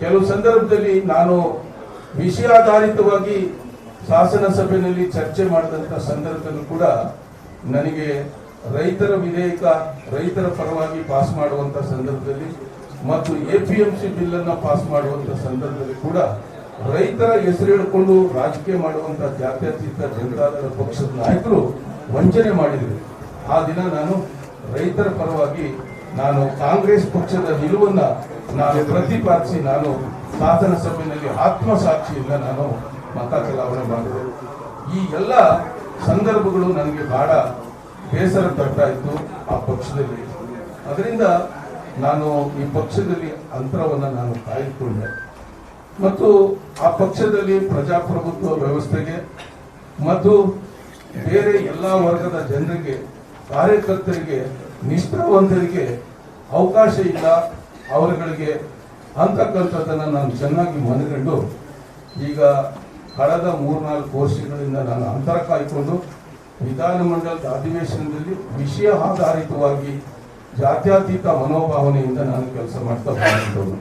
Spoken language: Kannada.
ಕೆಲವು ಸಂದರ್ಭದಲ್ಲಿ ನಾನು ವಿಷಯಾಧಾರಿತವಾಗಿ ಶಾಸನ ಸಭೆಯಲ್ಲಿ ಚರ್ಚೆ ಮಾಡಿದಂಥ ಸಂದರ್ಭದಲ್ಲೂ ಕೂಡ ನನಗೆ ರೈತರ ವಿಧೇಯಕ, ರೈತರ ಪರವಾಗಿ ಪಾಸ್ ಮಾಡುವಂತ ಸಂದರ್ಭದಲ್ಲಿ ಮತ್ತು A P M C bill ಅನ್ನ ಪಾಸ್ ಮಾಡುವಂತ ಸಂದರ್ಭದಲ್ಲಿ ಕೂಡ ರೈತರ ಹೆಸರು ಹೇಳಿಕೊಂಡು ರಾಜಕೀಯ ಮಾಡುವಂತ ಜಾತ್ಯತೀತ ಜನತಾದಳ ಪಕ್ಷದ ನಾಯಕರು ವಂಚನೆ ಮಾಡಿದರು. ಆ ದಿನ ನಾನು ರೈತರ ಪರವಾಗಿ ನಾನು ಕಾಂಗ್ರೆಸ್ ಪಕ್ಷದ ನಿಲುವನ್ನ ನಾನು ಪ್ರತಿಪಾದಿಸಿ ನಾನು ಸಾಧನ ಸಭೆಯಲ್ಲಿ ಆತ್ಮಸಾಕ್ಷಿಯಿಂದ ನಾನು ಮತ ಚಲಾವಣೆ ಮಾಡಿದೆ. ಈ ಎಲ್ಲ ಸಂದರ್ಭಗಳು ನನಗೆ ಬಹಳ ಬೇಸರ ತಟ್ಟಾ ಇತ್ತು ಆ ಪಕ್ಷದಲ್ಲಿ. ಅದರಿಂದ ನಾನು ಈ ಪಕ್ಷದಲ್ಲಿ ಅಂತರವನ್ನು ನಾನು ಕಾಯ್ದುಕೊಂಡೆ. ಮತ್ತು ಆ ಪಕ್ಷದಲ್ಲಿ ಪ್ರಜಾಪ್ರಭುತ್ವ ವ್ಯವಸ್ಥೆಗೆ ಮತ್ತು ಬೇರೆ ಎಲ್ಲ ವರ್ಗದ ಜನರಿಗೆ ಕಾರ್ಯಕರ್ತರಿಗೆ, ನಿಷ್ಠಾವಂತರಿಗೆ ಅವಕಾಶ ಇಲ್ಲ. ಅವರುಗಳಿಗೆ ಅಂತಕ್ಕಂಥದ್ದನ್ನು ನಾನು ಚೆನ್ನಾಗಿ ಮನಗಂಡು ಈಗ ಕಳೆದ ಮೂರ್ನಾಲ್ಕು ವರ್ಷಗಳಿಂದ ನಾನು ಅಂತರ ಕಾಯ್ಕೊಂಡು ವಿಧಾನಮಂಡಲದ ಅಧಿವೇಶನದಲ್ಲಿ ವಿಷಯ ಆಧಾರಿತವಾಗಿ ಜಾತ್ಯತೀತ ಮನೋಭಾವನೆಯಿಂದ ನಾನು ಕೆಲಸ ಮಾಡ್ತಾ ಬಂದಿದ್ದವನು